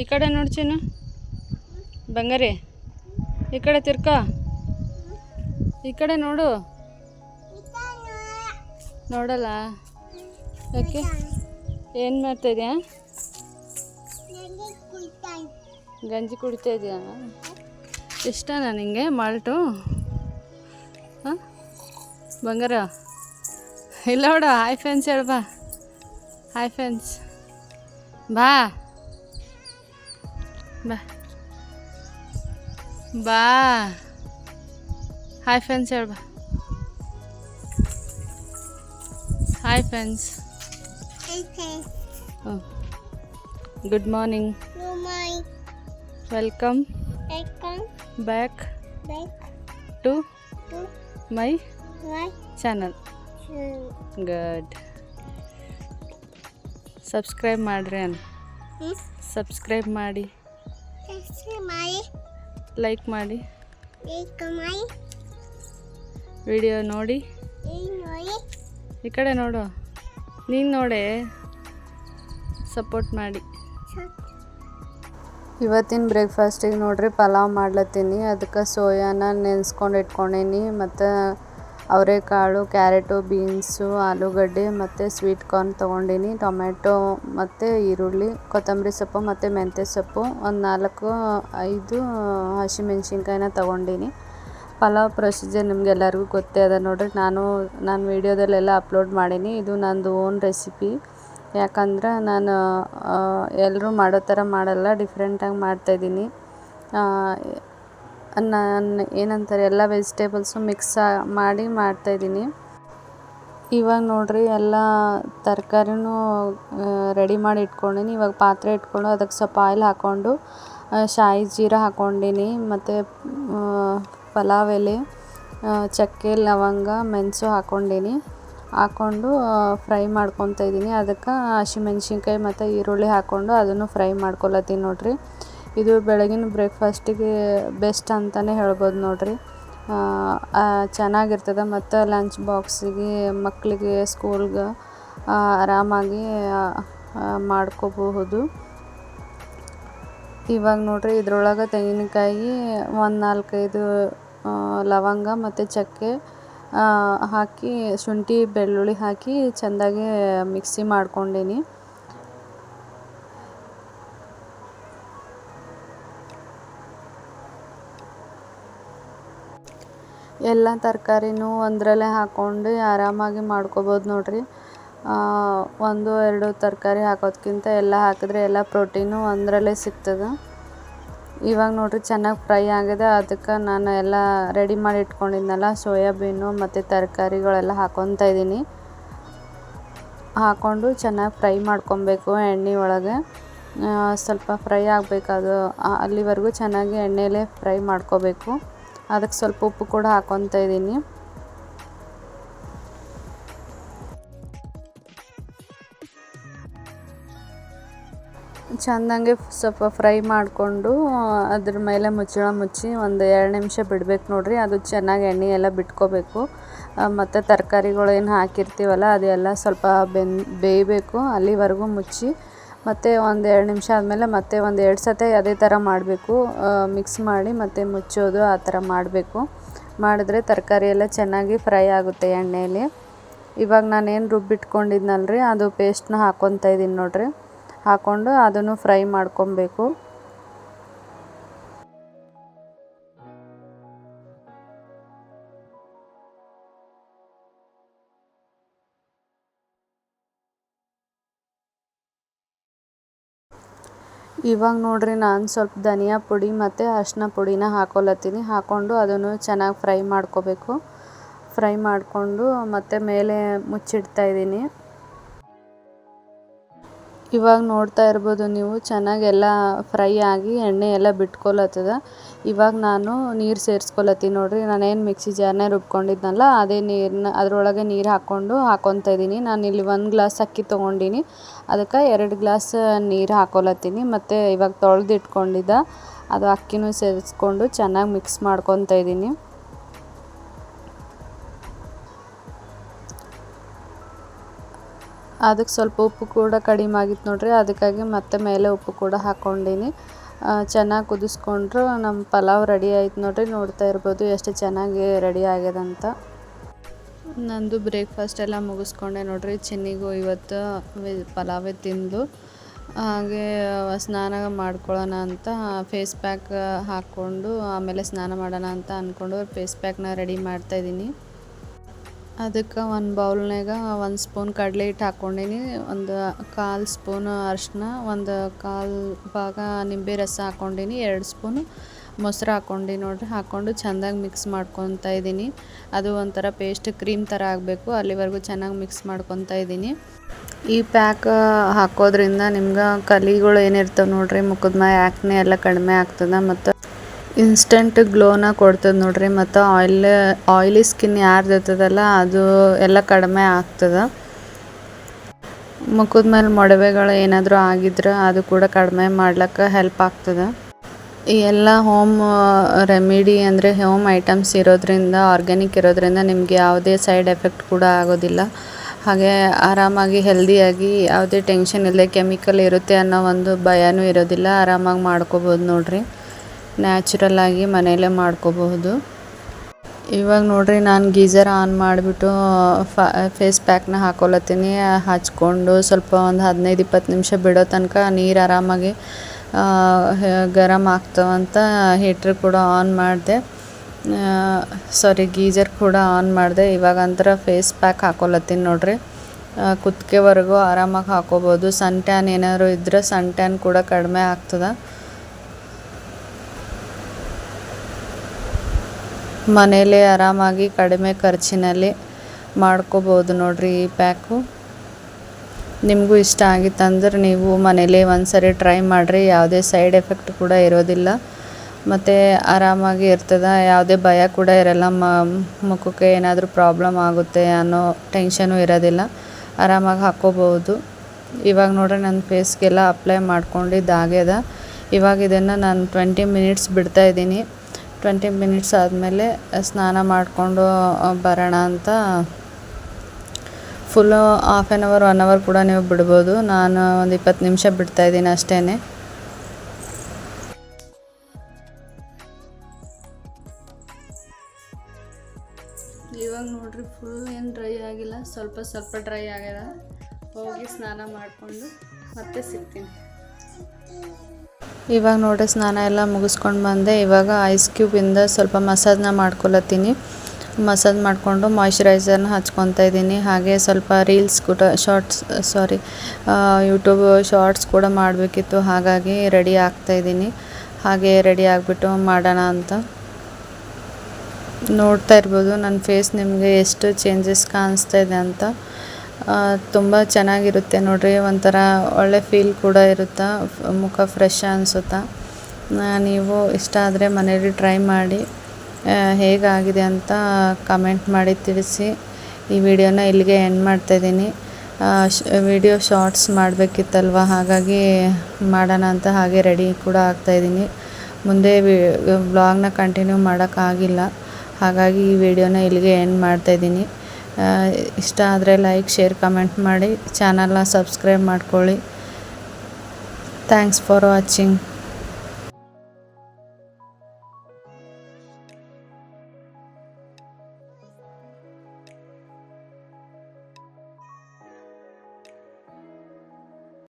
ಈ ಕಡೆ ನೋಡು ಚಿನ್ನು ಬಂಗಾರಿ. ಈ ಕಡೆ ತಿರ್ಕೋ. ಈ ಕಡೆ ನೋಡು. ನೋಡಲ್ಲ? ಯಾಕೆ? ಏನು ಮಾಡ್ತಾ ಇದೆಯಾ? ಗಂಜಿ ಕುಡಿತಾ ಇದೆಯಾ? ಇಷ್ಟನಾ ನಿಂಗೆ ಮಾಲ್ಟು? ಹಾಂ? ಬಂಗಾರ? ಇಲ್ಲ ನೋಡು ಹಾಯ್ ಫ್ರೆಂಡ್ಸ್ ಹೇಳ್ಬಾ ಹಾಯ್ ಫ್ರೆಂಡ್ಸ್ ಬಾ. ಬಾ. ಬಾ. ಹಾಯ್ ಫ್ರೆಂಡ್ಸ್ ಹೇಳು ಬಾ. Hi friends good morning welcome back to my channel good subscribe ಮಾಡ್ರಿ ಅನ್. ಸಬ್ಸ್ಕ್ರೈಬ್ ಮಾಡಿ. ಲೈಕ್ ಮಾಡಿ. ವಿಡಿಯೋ ನೋಡಿ. ಈ ಕಡೆ ನೋಡು. ನೀನು ನೋಡೆ. ಸಪೋರ್ಟ್ ಮಾಡಿ. ಇವತ್ತಿನ ಬ್ರೇಕ್ಫಾಸ್ಟಿಗೆ ನೋಡ್ರಿ ಪಲಾವ್ ಮಾಡ್ಲತ್ತೀನಿ. ಅದಕ್ಕೆ ಸೋಯಾನ ನೆನೆಸ್ಕೊಂಡು ಇಟ್ಕೊಂಡೀನಿ. ಮತ್ತು ಅವರೆಕಾಳು, ಕ್ಯಾರೆಟು, ಬೀನ್ಸು, ಆಲೂಗಡ್ಡೆ ಮತ್ತು ಸ್ವೀಟ್ ಕಾರ್ನ್ ತೊಗೊಂಡೀನಿ. ಟೊಮೆಟೊ ಮತ್ತು ಈರುಳ್ಳಿ, ಕೊತ್ತಂಬರಿ ಸೊಪ್ಪು ಮತ್ತು ಮೆಂತ್ಯ ಸೊಪ್ಪು, ಒಂದು ನಾಲ್ಕು, ಐದು ಹಸಿಮೆಣ್ಸಿನ್ಕಾಯಿನ ತೊಗೊಂಡೀನಿ. ಪಲಾವ್ ಪ್ರೊಸೀಜರ್ ನಿಮ್ಗೆಲ್ಲರಿಗೂ ಗೊತ್ತೇ ಅದ ನೋಡಿರಿ. ನಾನು ನಾನು ವೀಡಿಯೋದಲ್ಲೆಲ್ಲ ಅಪ್ಲೋಡ್ ಮಾಡೀನಿ. ಇದು ನಂದು ಓನ್ ರೆಸಿಪಿ. ಯಾಕಂದ್ರೆ ನಾನು ಎಲ್ಲರೂ ಮಾಡೋ ಥರ ಮಾಡಲ್ಲ, ಡಿಫ್ರೆಂಟಾಗಿ ಮಾಡ್ತಾಯಿದ್ದೀನಿ ನಾನು ಏನಂತಾರೆ, ಎಲ್ಲ ವೆಜಿಟೇಬಲ್ಸು ಮಿಕ್ಸ್ ಮಾಡಿ ಮಾಡ್ತಾಯಿದ್ದೀನಿ ಇವಾಗ ನೋಡಿರಿ ಎಲ್ಲ ತರಕಾರಿನೂ ರೆಡಿ ಮಾಡಿ ಇಟ್ಕೊಂಡೀನಿ. ಇವಾಗ ಪಾತ್ರೆ ಇಟ್ಕೊಂಡು ಅದಕ್ಕೆ ಸ್ವಲ್ಪ ಆಯಿಲ್ ಹಾಕ್ಕೊಂಡು ಶಾಯಿ ಜೀರಾ ಹಾಕ್ಕೊಂಡೀನಿ. ಮತ್ತು ಪಲಾವ್ ಎಲೆ ಚಕ್ಕೆ, ಲವಂಗ, ಮೆಣಸು ಹಾಕ್ಕೊಂಡೀನಿ. ಹಾಕ್ಕೊಂಡು ಫ್ರೈ ಮಾಡ್ಕೊತಾ ಇದ್ದೀನಿ. ಅದಕ್ಕೆ ಹಸಿಮೆಣ್ಸಿನ್ಕಾಯಿ ಮತ್ತು ಈರುಳ್ಳಿ ಹಾಕ್ಕೊಂಡು ಅದನ್ನು ಫ್ರೈ ಮಾಡ್ಕೊಳತ್ತೀನಿ ನೋಡ್ರಿ. ಇದು ಬೆಳಗಿನ ಬ್ರೇಕ್ಫಾಸ್ಟಿಗೆ ಬೆಸ್ಟ್ ಅಂತಲೇ ಹೇಳ್ಬೋದು ನೋಡಿರಿ. ಚೆನ್ನಾಗಿರ್ತದೆ ಮತ್ತು ಲಂಚ್ ಬಾಕ್ಸಿಗೆ ಮಕ್ಕಳಿಗೆ ಸ್ಕೂಲ್ಗೆ ಆರಾಮಾಗಿ ಮಾಡ್ಕೋಬಹುದು. ಇವಾಗ ನೋಡಿರಿ ಇದ್ರೊಳಗೆ ತೆಂಗಿನಕಾಯಿ ಒಂದು ನಾಲ್ಕೈದು ಲವಂಗ ಮತ್ತು ಚಕ್ಕೆ ಹಾಕಿ ಶುಂಠಿ ಬೆಳ್ಳುಳ್ಳಿ ಹಾಕಿ ಚೆಂದಾಗಿ ಮಿಕ್ಸಿ ಮಾಡ್ಕೊಂಡೀನಿ. ಎಲ್ಲ ತರಕಾರಿನೂ ಒಂದರಲ್ಲೇ ಹಾಕ್ಕೊಂಡು ಆರಾಮಾಗಿ ಮಾಡ್ಕೊಬೋದು ನೋಡಿರಿ. ಒಂದು, ಎರಡು ತರಕಾರಿ ಹಾಕೋದ್ಕಿಂತ ಎಲ್ಲ ಹಾಕಿದ್ರೆ ಎಲ್ಲ ಪ್ರೋಟೀನು ಒಂದರಲ್ಲೇ ಸಿಗ್ತದೆ. ಇವಾಗ ನೋಡಿರಿ ಚೆನ್ನಾಗಿ ಫ್ರೈ ಆಗಿದೆ. ಅದಕ್ಕೆ ನಾನು ಎಲ್ಲ ರೆಡಿ ಮಾಡಿ ಇಟ್ಕೊಂಡಿದ್ನಲ್ಲ, ಸೋಯಾಬೀನು ಮತ್ತು ತರಕಾರಿಗಳೆಲ್ಲ ಹಾಕ್ಕೊತಾ ಇದ್ದೀನಿ. ಹಾಕ್ಕೊಂಡು ಚೆನ್ನಾಗಿ ಫ್ರೈ ಮಾಡ್ಕೊಬೇಕು ಎಣ್ಣೆ ಒಳಗೆ. ಸ್ವಲ್ಪ ಫ್ರೈ ಆಗಬೇಕು ಅದು, ಅಲ್ಲಿವರೆಗೂ ಚೆನ್ನಾಗಿ ಎಣ್ಣೆಲೇ ಫ್ರೈ ಮಾಡ್ಕೋಬೇಕು. ಅದಕ್ಕೆ ಸ್ವಲ್ಪ ಉಪ್ಪು ಕೂಡ ಹಾಕೊತ ಇದ್ದೀನಿ. ಚೆಂದಂಗೆ ಸ್ವಲ್ಪ ಫ್ರೈ ಮಾಡಿಕೊಂಡು, ಅದ್ರ ಮೇಲೆ ಮುಚ್ಚಳ ಮುಚ್ಚಿ ಒಂದು ಎರಡು ನಿಮಿಷ ಬಿಡಬೇಕು ನೋಡ್ರಿ. ಅದು ಚೆನ್ನಾಗಿ ಎಣ್ಣೆ ಎಲ್ಲ ಬಿಟ್ಕೋಬೇಕು. ಮತ್ತು ತರಕಾರಿಗಳು ಏನು ಹಾಕಿರ್ತೀವಲ್ಲ, ಅದೆಲ್ಲ ಸ್ವಲ್ಪ ಬೆನ್ ಬೇಯಬೇಕು. ಅಲ್ಲಿವರೆಗೂ ಮುಚ್ಚಿ ಮತ್ತು ಒಂದು ಎರಡು ನಿಮಿಷ ಆದಮೇಲೆ ಮತ್ತೆ ಒಂದು ಎರಡು ಸತೆ ಅದೇ ಥರ ಮಾಡಬೇಕು. ಮಿಕ್ಸ್ ಮಾಡಿ ಮತ್ತೆ ಮುಚ್ಚೋದು ಆ ಥರ ಮಾಡಬೇಕು. ಮಾಡಿದ್ರೆ ತರಕಾರಿ ಎಲ್ಲ ಚೆನ್ನಾಗಿ ಫ್ರೈ ಆಗುತ್ತೆ ಎಣ್ಣೆಯಲ್ಲಿ ಇವಾಗ ನಾನೇನು ರುಬ್ಬಿಟ್ಕೊಂಡಿದ್ನಲ್ರಿ ಅದು ಪೇಸ್ಟ್ನ ಹಾಕ್ಕೊತಾ ಇದ್ದೀನಿ ನೋಡಿರಿ. ಹಾಕ್ಕೊಂಡು ಅದನ್ನು ಫ್ರೈ ಮಾಡ್ಕೊಬೇಕು. ಇವಾಗ ನೋಡ್ರಿ ನಾನು ಸ್ವಲ್ಪ ಧನಿಯಾ ಪುಡಿ ಮತ್ತು ಅರಿಶಿನ ಪುಡಿನ ಹಾಕೊಳತ್ತೀನಿ ಹಾಕ್ಕೊಂಡು ಅದನ್ನು ಚೆನ್ನಾಗಿ ಫ್ರೈ ಮಾಡ್ಕೋಬೇಕು. ಫ್ರೈ ಮಾಡಿಕೊಂಡು ಮತ್ತು ಮೇಲೆ ಮುಚ್ಚಿಡ್ತಾ ಇದ್ದೀನಿ. ಇವಾಗ ನೋಡ್ತಾ ಇರ್ಬೋದು ನೀವು, ಚೆನ್ನಾಗಿ ಎಲ್ಲ ಫ್ರೈ ಆಗಿ ಎಣ್ಣೆ ಎಲ್ಲ ಬಿಟ್ಕೊಳತ್ತದ. ಇವಾಗ ನಾನು ನೀರು ಸೇರಿಸ್ಕೊಳತ್ತೀನಿ ನೋಡಿರಿ. ನಾನೇನು ಮಿಕ್ಸಿ ಜಾರ್ನೇ ರುಬ್ಕೊಂಡಿದ್ನಲ್ಲ, ಅದೇ ನೀರನ್ನ ಅದರೊಳಗೆ ನೀರು ಹಾಕ್ಕೊಂಡು ಹಾಕೊತಾ ಇದ್ದೀನಿ. ನಾನು ಇಲ್ಲಿ ಒಂದು ಗ್ಲಾಸ್ ಅಕ್ಕಿ ತೊಗೊಂಡಿನಿ. ಅದಕ್ಕೆ ಎರಡು ಗ್ಲಾಸ್ ನೀರು ಹಾಕೊಳತ್ತೀನಿ. ಮತ್ತು ಇವಾಗ ತೊಳೆದಿಟ್ಕೊಂಡಿದ್ದ, ಅದು ಅಕ್ಕಿನೂ ಸೇರಿಸ್ಕೊಂಡು ಚೆನ್ನಾಗಿ ಮಿಕ್ಸ್ ಮಾಡ್ಕೊತಾ ಇದ್ದೀನಿ. ಅದಕ್ಕೆ ಸ್ವಲ್ಪ ಉಪ್ಪು ಕೂಡ ಕಡಿಮೆ ಆಗಿತ್ತು ನೋಡ್ರಿ, ಅದಕ್ಕಾಗಿ ಮತ್ತೆ ಮೇಲೆ ಉಪ್ಪು ಕೂಡ ಹಾಕ್ಕೊಂಡೀನಿ. ಚೆನ್ನಾಗಿ ಕುದಿಸ್ಕೊಂಡ್ರು ನಮ್ಮ ಪಲಾವ್ ರೆಡಿ ಆಯ್ತು ನೋಡ್ರಿ, ನೋಡ್ತಾ ಇರ್ಬೋದು ಎಷ್ಟು ಚೆನ್ನಾಗಿ ರೆಡಿ ಆಗ್ಯದಂತ ನಂದು ಬ್ರೇಕ್ಫಾಸ್ಟ್ ಎಲ್ಲ ಮುಗಿಸ್ಕೊಂಡೆ ನೋಡ್ರಿ, ಚಿನ್ನಿಗೂ ಇವತ್ತು ಪಲಾವೇ ತಿಂದು. ಹಾಗೆ ಸ್ನಾನ ಮಾಡ್ಕೊಳ್ಳೋಣ ಅಂತ ಫೇಸ್ ಪ್ಯಾಕ್ ಹಾಕ್ಕೊಂಡು, ಆಮೇಲೆ ಸ್ನಾನ ಮಾಡೋಣ ಅಂತ ಅಂದ್ಕೊಂಡು ಫೇಸ್ ಪ್ಯಾಕ್ನ ರೆಡಿ ಮಾಡ್ತಾಯಿದ್ದೀನಿ ಅದಕ್ಕೆ ಒಂದು ಬೌಲ್ನಾಗ ಒಂದು ಸ್ಪೂನ್ ಕಡಲೆ ಹಿಟ್ಟು ಹಾಕ್ಕೊಂಡೀನಿ ಒಂದು ಕಾಲು ಸ್ಪೂನ್ ಅರಿಶಿನ, ಒಂದು ಕಾಲು ಭಾಗ ನಿಂಬೆ ರಸ ಹಾಕ್ಕೊಂಡೀನಿ ಎರಡು ಸ್ಪೂನು ಮೊಸರು ಹಾಕ್ಕೊಂಡು ನೋಡ್ರಿ ಹಾಕ್ಕೊಂಡು ಚೆಂದಾಗಿ ಮಿಕ್ಸ್ ಮಾಡ್ಕೊತಾ ಇದ್ದೀನಿ ಅದು ಒಂಥರ ಪೇಸ್ಟ್ ಕ್ರೀಮ್ ಥರ ಆಗಬೇಕು, ಅಲ್ಲಿವರೆಗೂ ಚೆನ್ನಾಗಿ ಮಿಕ್ಸ್ ಮಾಡ್ಕೊತಾ ಇದ್ದೀನಿ ಈ ಪ್ಯಾಕ್ ಹಾಕೋದ್ರಿಂದ ನಿಮ್ಗೆ ಕಲಿಗಳು ಏನಿರ್ತವೆ ನೋಡ್ರಿ ಮುಖದ ಮ್ಯಾಗ ಆ್ಯಕ್ನೆ ಎಲ್ಲ ಕಡಿಮೆ ಆಗ್ತದೆ ಮತ್ತು ಇನ್ಸ್ಟೆಂಟ್ ಗ್ಲೋನ ಕೊಡ್ತದೆ ನೋಡ್ರಿ, ಮತ್ತು ಆಯಿಲ್ ಆಯಿಲಿ ಸ್ಕಿನ್ ಯಾರ್ದು ಇರ್ತದಲ್ಲ ಅದು ಎಲ್ಲ ಕಡಿಮೆ ಆಗ್ತದೆ. ಮುಖದ ಮೇಲೆ ಮೊಡವೆಗಳು ಏನಾದರೂ ಆಗಿದ್ರೆ ಅದು ಕೂಡ ಕಡಿಮೆ ಮಾಡ್ಲಿಕ್ಕೆ ಹೆಲ್ಪ್ ಆಗ್ತದೆ. ಈ ಎಲ್ಲ ಹೋಮ್ ರೆಮಿಡಿ ಅಂದರೆ ಹೋಮ್ ಐಟಮ್ಸ್ ಇರೋದ್ರಿಂದ ಆರ್ಗ್ಯಾನಿಕ್ ಇರೋದ್ರಿಂದ ನಿಮಗೆ ಯಾವುದೇ ಸೈಡ್ ಎಫೆಕ್ಟ್ ಕೂಡ ಆಗೋದಿಲ್ಲ. ಹಾಗೆ ಆರಾಮಾಗಿ ಹೆಲ್ದಿಯಾಗಿ ಯಾವುದೇ ಟೆನ್ಷನ್ ಇಲ್ಲದೆ ಕೆಮಿಕಲ್ ಇರುತ್ತೆ ಅನ್ನೋ ಒಂದು ಭಯನೂ ಇರೋದಿಲ್ಲ, ಆರಾಮಾಗಿ ಮಾಡ್ಕೋಬೋದು ನೋಡಿರಿ. ನ್ಯಾಚುರಲ್ಲಾಗಿ ಮನೆಯಲ್ಲೇ ಮಾಡ್ಕೋಬಹುದು. ಇವಾಗ ನೋಡ್ರಿ ನಾನು ಗೀಝರ್ ಆನ್ ಮಾಡಿಬಿಟ್ಟು ಫೇಸ್ ಪ್ಯಾಕ್ನ ಹಾಕೊಳತ್ತೀನಿ ಹಚ್ಕೊಂಡು ಸ್ವಲ್ಪ ಒಂದು ಹದಿನೈದು ಇಪ್ಪತ್ತು ನಿಮಿಷ ಬಿಡೋ ತನಕ ನೀರು ಆರಾಮಾಗಿ ಗರಮ್ ಆಗ್ತಾವಂತ ಹೀಟ್ರ್ ಕೂಡ ಆನ್ ಮಾಡಿದೆ. ಸಾರಿ ಗೀಝರ್ ಕೂಡ ಆನ್ ಮಾಡಿದೆ. ಇವಾಗ ಅಂತರ ಫೇಸ್ ಪ್ಯಾಕ್ ಹಾಕೊಳತ್ತೀನಿ ನೋಡ್ರಿ. ಕುತ್ತಿಗೆವರೆಗೂ ಆರಾಮಾಗಿ ಹಾಕೋಬೋದು. ಸನ್ ಟ್ಯಾನ್ ಏನಾದ್ರು ಇದ್ದರೆ ಸನ್ ಟ್ಯಾನ್ ಕೂಡ ಕಡಿಮೆ ಆಗ್ತದೆ. ಮನೇಲೇ ಆರಾಮಾಗಿ ಕಡಿಮೆ ಖರ್ಚಿನಲ್ಲಿ ಮಾಡ್ಕೋಬೋದು ನೋಡ್ರಿ ಈ ಪ್ಯಾಕು. ನಿಮಗೂ ಇಷ್ಟ ಆಗಿತ್ತಂದ್ರೆ ನೀವು ಮನೇಲೇ ಒಂದು ಸರಿ ಟ್ರೈ ಮಾಡಿರಿ, ಯಾವುದೇ ಸೈಡ್ ಎಫೆಕ್ಟ್ ಕೂಡ ಇರೋದಿಲ್ಲ. ಮತ್ತು ಆರಾಮಾಗಿ ಇರ್ತದೆ, ಯಾವುದೇ ಭಯ ಕೂಡ ಇರಲ್ಲ ಮುಖಕ್ಕೆ ಏನಾದರೂ ಪ್ರಾಬ್ಲಮ್ ಆಗುತ್ತೆ ಅನ್ನೋ ಟೆನ್ಷನು ಇರೋದಿಲ್ಲ. ಆರಾಮಾಗಿ ಹಾಕ್ಕೋಬೋದು. ಇವಾಗ ನೋಡ್ರಿ ನನ್ನ ಫೇಸ್ಗೆಲ್ಲ ಅಪ್ಲೈ ಮಾಡ್ಕೊಂಡಿದ್ದಾಗ್ಯದ ಇವಾಗ ಇದನ್ನು ನಾನು ಟ್ವೆಂಟಿ ಮಿನಿಟ್ಸ್ ಬಿಡ್ತಾಯಿದ್ದೀನಿ ಟ್ವೆಂಟಿ ಮಿನಿಟ್ಸ್ ಆದಮೇಲೆ ಸ್ನಾನ ಮಾಡಿಕೊಂಡು ಬರೋಣ ಅಂತ. Full half an hour one hour ಕೂಡ ನೀವು ಬಿಡ್ಬೋದು. ನಾನು ಒಂದು ಇಪ್ಪತ್ತು ನಿಮಿಷ ಬಿಡ್ತಾಯಿದ್ದೀನಿ ಅಷ್ಟೇ ಇವಾಗ ನೋಡ್ರಿ ಫುಲ್ ಏನು ಡ್ರೈ ಆಗಿಲ್ಲ. ಸ್ವಲ್ಪ ಸ್ವಲ್ಪ ಡ್ರೈ ಆಗ್ಯದ ಹೋಗಿ ಸ್ನಾನ ಮಾಡಿಕೊಂಡು ಮತ್ತೆ ಸಿಗ್ತೀನಿ. ಇವಾಗ ನೋಡ್ರಿ ಸ್ನಾನ ಎಲ್ಲ ಮುಗಿಸ್ಕೊಂಡು ಬಂದೆ. ಇವಾಗ ಐಸ್ ಕ್ಯೂಬಿಂದ ಸ್ವಲ್ಪ ಮಸಾಜ್ನ ಮಾಡ್ಕೊಳತ್ತೀನಿ. ಮಸಾಜ್ ಮಾಡಿಕೊಂಡು ಮಾಯ್ಶ್ಚರೈಸರ್ನ ಹಚ್ಕೊತಾ ಇದ್ದೀನಿ. ಹಾಗೆ ಸ್ವಲ್ಪ ರೀಲ್ಸ್ ಕೂಡ ಶಾರ್ಟ್ಸ್ ಸಾರಿ ಯೂಟ್ಯೂಬ್ ಶಾರ್ಟ್ಸ್ ಕೂಡ ಮಾಡಬೇಕಿತ್ತು. ಹಾಗಾಗಿ ರೆಡಿ ಆಗ್ತಾ ಇದ್ದೀನಿ. ಹಾಗೆ ರೆಡಿ ಆಗಿಬಿಟ್ಟು ಮಾಡೋಣ ಅಂತ. ನೋಡ್ತಾ ಇರ್ಬೋದು ನನ್ನ ಫೇಸ್ ನಿಮಗೆ ಎಷ್ಟು ಚೇಂಜಸ್ ಕಾಣಿಸ್ತಾ ಇದೆ ಅಂತ. ತುಂಬ ಚೆನ್ನಾಗಿರುತ್ತೆ ನೋಡಿರಿ, ಒಂಥರ ಒಳ್ಳೆ ಫೀಲ್ ಕೂಡ ಇರುತ್ತೆ? ಮುಖ ಫ್ರೆಶ್ ಅನಿಸುತ್ತಾ? ನೀವು ಇಷ್ಟ ಆದರೆ ಮನೇಲಿ ಟ್ರೈ ಮಾಡಿ ಹೇಗಾಗಿದೆ ಅಂತ ಕಮೆಂಟ್ ಮಾಡಿ ತಿಳಿಸಿ. ಈ ವಿಡಿಯೋನ ಇಲ್ಲಿಗೆ ಎಂಡ್ ಮಾಡ್ತಾಯಿದ್ದೀನಿ ವಿಡಿಯೋ ಶಾರ್ಟ್ಸ್ ಮಾಡಬೇಕಿತ್ತಲ್ವ? ಹಾಗಾಗಿ ಮಾಡೋಣ ಅಂತ ಹಾಗೆ ರೆಡಿ ಕೂಡ ಆಗ್ತಾಯಿದ್ದೀನಿ ಮುಂದೆ ವಿ ಬ್ಲಾಗ್ನ ಕಂಟಿನ್ಯೂ ಮಾಡೋಕ್ಕಾಗಿಲ್ಲ. ಹಾಗಾಗಿ ಈ ವಿಡಿಯೋನ ಇಲ್ಲಿಗೆ ಎಂಡ್ ಮಾಡ್ತಾಯಿದ್ದೀನಿ ಇಷ್ಟ ಆದರೆ ಲೈಕ್ ಶೇರ್ ಕಮೆಂಟ್ ಮಾಡಿ. ಚಾನಲ್ನ ಸಬ್ಸ್ಕ್ರೈಬ್ ಮಾಡ್ಕೊಳ್ಳಿ. Thanks for watching